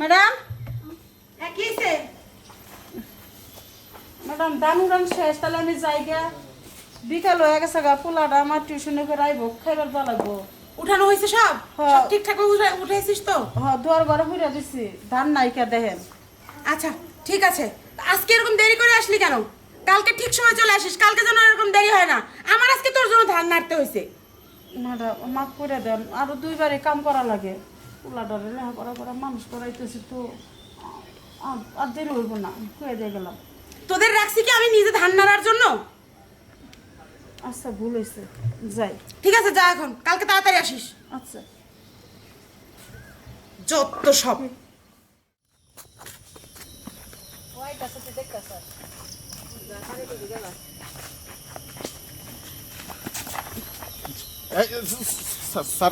Madam? হ্যাঁ madam দান উড়ান শেষ তাহলে আমি যাই গা বিকাল হয়ে গেছে গা পোলাটা আমার টিউশনে করে আইব খাইবার লাগবো। উঠানো হয়েছে সব? হ্যাঁ। সব ঠিকঠাক উঠে- উঠেছিস তো? হ দুয়ার ঘরে ঘুরে দিছি ধান নাইকা দেখেন। আচ্ছা ঠিক আছে। আজকে এরকম দেরি করে আসলি কেন? কালকে ঠিক সময় চলে আসিস কালকে যেন এরকম দেরি হয় না। আমার আজকে তোর জন্য ধান নাড়তে হয়েছে ম্যাডাম মাফ করে দেন আরও দুইবারে কাম করা লাগে। পোলাটারে লেখাপড়া করা করা মানুষ করাইতেছি তো আ- আর দেরি হইব না হয়ে দিয়ে গেলাম তোদের রাখছি কি আমি নিজে ধান নাড়ার জন্য আচ্ছা ভুল হয়েছে যাই ঠিক আছে যা এখন কালকে তাড়াতাড়ি আসিস আচ্ছা যত সব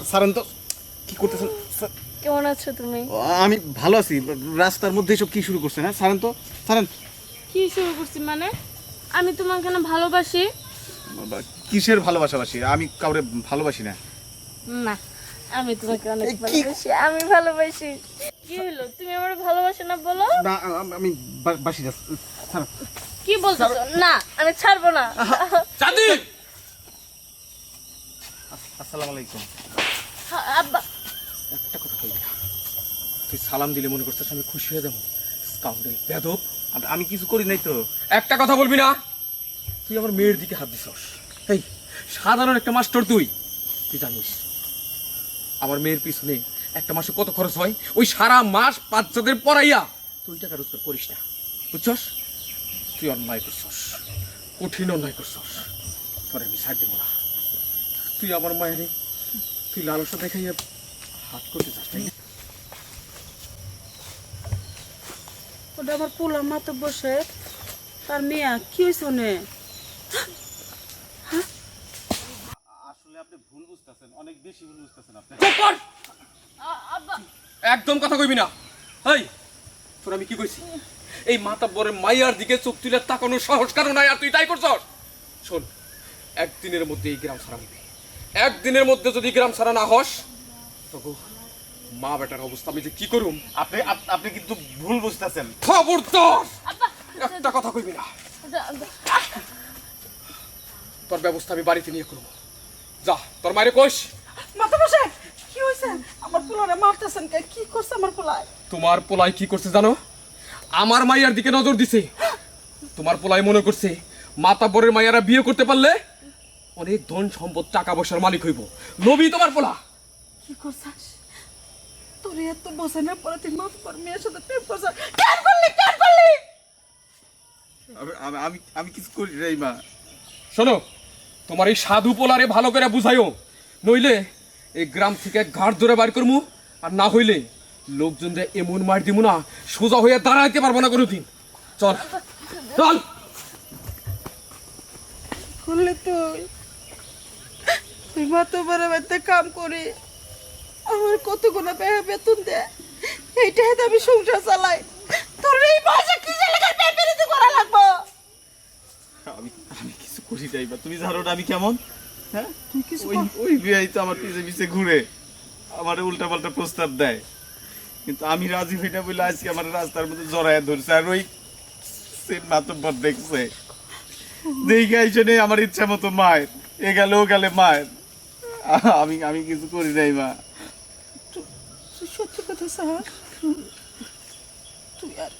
সারেন তো কি করতেছেন স্যার, কেমন আছো তুমি? আমি ভালো আছি। রাস্তার মধ্যে এসব কি শুরু করছেন হ্যাঁ? সারেন তো সারেন কি শুরু করছি মানে? আমি তোমাকে না ভালোবাসি। কিসের ভালোবাসাবাসি? আমি কাউরে ভালোবাসি না। না আমি তোমাকে অনেক ভালোবাসি আমি ভালোবাসি। কি হলো? তুমি আমার ভালোবাসো না বলো? না আমি বাসি না কি বলতেছো? না আমি ছাড়বো না। চাঁদি! আসসালামু আলাইকুম। হ্যাঁ, আব্বা একটা কথা কইবি না। তুই সালাম দিলে মনে করছিস আমি খুশি হয়ে যাব? স্কাউন্ডেল বেদব। আম- আমি কিছু করি নাই তো। একটা কথা বলবি না। তুই আমার মেয়ের দিকে হাত দিছস। এই সাধারণ একটা মাস্টার তুই। তুই জানিস আমার মেয়ের পিছনে একটা মাসে কত খরচ হয়? ওই সারা মাস পাঁচ চোখের পড়াইয়া। তুই টাকা রোজগার করিস না। বুঝছস? তুই অন্যায় করছস। কঠিন অন্যায় করছস। তোর আমি ছাড় দেবো না। তুই আমার মায়ের তুই লালসা দেখাইয়া হাত করতে চাস তাই ওটা আমার পোলা মাতো বসে তার মেয়া কি হয়েছে নে আসলে আপনি ভুল বুঝতেছেন অনেক বেশি ভুল বুঝতেছেন আপনি। চুপ কর! আ- আব্বা। একদম কথা কইবি না। হেই তোর আমি কি কইছি? এই মাতা বরের মাইয়ার দিকে চোখ তুলে তাকানোর সাহস কারণ নাই আর তুই তাই করছস? শোন একদিনের মধ্যে এই গ্রাম ছাড়া হইবে। একদিনের মধ্যে যদি গ্রাম ছাড়া না হস মা বেটার অবস্থা আমি যে কি করুম? আপনি আপ- আপনি কিন্তু ভুল বুঝতেছেন। খবরদার! একটা কথা কইবি না। তোর ব্যবস্থা আমি বাড়িতে নিয়ে করব যা তোর মায়ের মাথা বসে কি হয়েছে আমার পোলারে মারতেছেন কে? কি করছে আমার পোলায়? তোমার পোলাই কি করছে জানো? আমার মাইয়ার দিকে নজর দিছে। তোমার পোলাই মনে করছে মাতা বরের মাইয়ারা বিয়ে করতে পারলে অনেক ধন সম্পদ টাকা পয়সার মালিক হইব। নবী তোমার পোলা। কি করছাস? তোর এত বসানোর পরে তুই মাথা পর মেয়ের সাথে প্রেম করছাস। কেন করলি? কেন করলি? আমি- আমি- কিছু করি নাই মা। শোনো তোমার এই সাধু পোলারে ভালো করে বুঝাইও। নইলে এই গ্রাম থেকে ঘাট ধরে বার করমু আর না হইলে লোকজনদের এমন মার দিমু না সোজা হয়ে দাঁড়াইতে পারব না কোনোদিন। চল। চল। করলি তুই? তুই পরে বাড়িতে কাম করি আমার কতগুলো বেহা বেতন দে? এইটা হাতে আমি সংসার চালাই। তোর এই মাসে কি জায়গায় করা লাগবো? আমি আমি কিছু করি নাই মা তুমি জানো না আমি কেমন? হ্যাঁ? কিছু ওই ওই বিয়াই তো আমার পিছে পিছে ঘুরে। আমার উল্টা পাল্টা প্রস্তাব দেয়। কিন্তু আমি রাজি হই না বলে আজকে আমার রাস্তার মধ্যে জড়ায় ধরছে। আর ওই সে মাতব্বর দেখছে। দেখে আইসে নেই আমার ইচ্ছা মতো মায়ের। এ গেলে ও গেলে মায়ের। আমি আমি কিছু করি নাই মা। সত্যি কথা, স্যার। তুই আর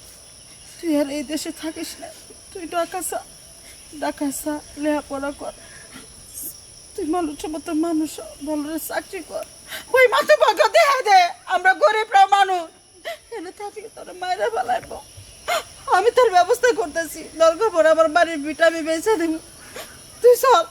তুই আর এই দেশে থাকিস না। তুই ডাকাসা ডাকাসা লেখাপড়া কর। তুই মানুষের মতো মানুষ ভালো চাকরি কর। ওই মাথা বাগা দেখা দে। আমরা গরিবরা মানুষ। এনে থাকি তোর মায়েরা বেলাইব আমি তোর ব্যবস্থা করতেছি। দরকার পরে আমার বাড়ির বিটা আমি বেঁচে দেব। তুই চল।